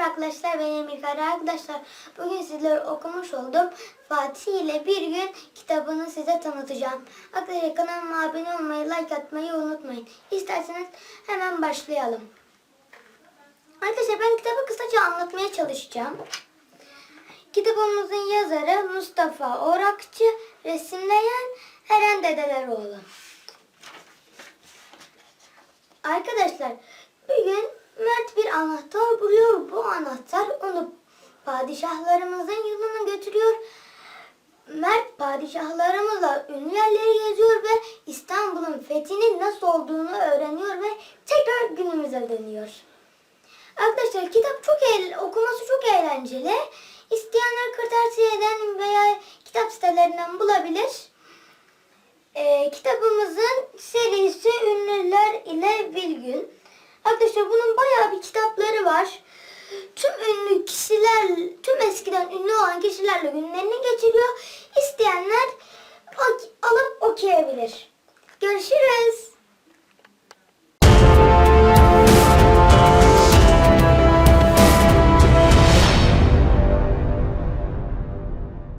arkadaşlar ben Emir Kara arkadaşlar. Bugün sizlere okumuş olduğum Fatih ile bir gün kitabını size tanıtacağım. Arkadaşlar kanalıma abone olmayı, like atmayı unutmayın. İsterseniz hemen başlayalım. Arkadaşlar ben kitabı kısaca anlatmaya çalışacağım. Kitabımızın yazarı Mustafa Orakçı, resimleyen Eren Dedeleroğlu. Arkadaşlar bir gün Mert bir anahtar buluyor. Bu anahtar onu padişahlarımızın yılına götürüyor. Mert padişahlarımızla ünlü yerleri geziyor ve İstanbul'un fethinin nasıl olduğunu öğreniyor ve tekrar günümüze dönüyor. Arkadaşlar kitap çok eğl- okuması çok eğlenceli. İsteyenler kırtasiyeden veya kitap sitelerinden bulabilir. Ee, kitabımızın serisi Ünlüler ile Bilgün. Arkadaşlar bunun bayağı bir kitapları var. Tüm ünlü kişiler, tüm eskiden ünlü olan kişilerle günlerini geçiriyor. İsteyenler alıp okuyabilir. Görüşürüz.